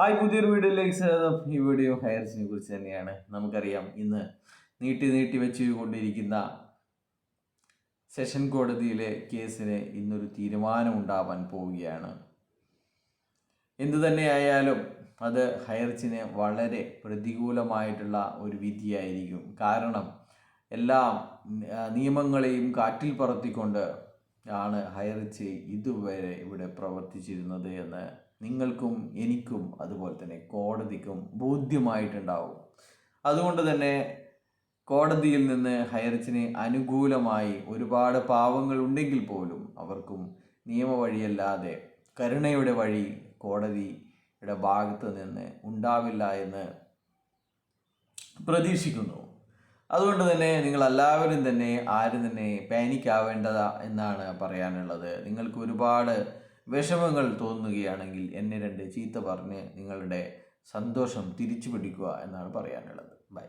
Hi പുതിയൊരു വീഡിയോയിലേക്ക് സ്വാഗതം. ഈ വീഡിയോ ഹയർസിനെ കുറിച്ച് തന്നെയാണ്. നമുക്കറിയാം ഇന്ന് നീട്ടി നീട്ടി വെച്ച് കൊണ്ടിരിക്കുന്ന സെഷൻ കോടതിയിലെ കേസിന് ഇന്നൊരു തീരുമാനം ഉണ്ടാവാൻ പോവുകയാണ്. എന്തു തന്നെയായാലും അത് ഹയർച്ചിന് വളരെ പ്രതികൂലമായിട്ടുള്ള ഒരു വിധിയായിരിക്കും. കാരണം എല്ലാ നിയമങ്ങളെയും കാറ്റിൽ പറത്തിക്കൊണ്ട് ആണ് ഹയർച്ച് ഇതുവരെ ഇവിടെ പ്രവർത്തിച്ചിരുന്നത് എന്ന് നിങ്ങൾക്കും എനിക്കും അതുപോലെ തന്നെ കോടതിക്കും ബോധ്യമായിട്ടുണ്ടാവും. അതുകൊണ്ട് തന്നെ കോടതിയിൽ നിന്ന് ഹയർച്ചിന് അനുകൂലമായി ഒരുപാട് പാവങ്ങൾ ഉണ്ടെങ്കിൽ പോലും അവർക്കും നിയമവഴിയല്ലാതെ കരുണയുടെ വഴി കോടതിയുടെ ഭാഗത്ത് നിന്ന് ഉണ്ടാവില്ല എന്ന് പ്രതീക്ഷിക്കുന്നു. അതുകൊണ്ട് തന്നെ നിങ്ങൾ എല്ലാവരും തന്നെ ആരും തന്നെ പാനിക് ആവേണ്ടതാ എന്നാണ് പറയാനുള്ളത്. നിങ്ങൾക്ക് ഒരുപാട് വിഷമങ്ങൾ തോന്നുകയാണെങ്കിൽ എന്നെ രണ്ട് ചീത്ത പറഞ്ഞ് നിങ്ങളുടെ സന്തോഷം തിരിച്ചു പിടിക്കുക എന്നാണ് പറയാനുള്ളത്. ബൈ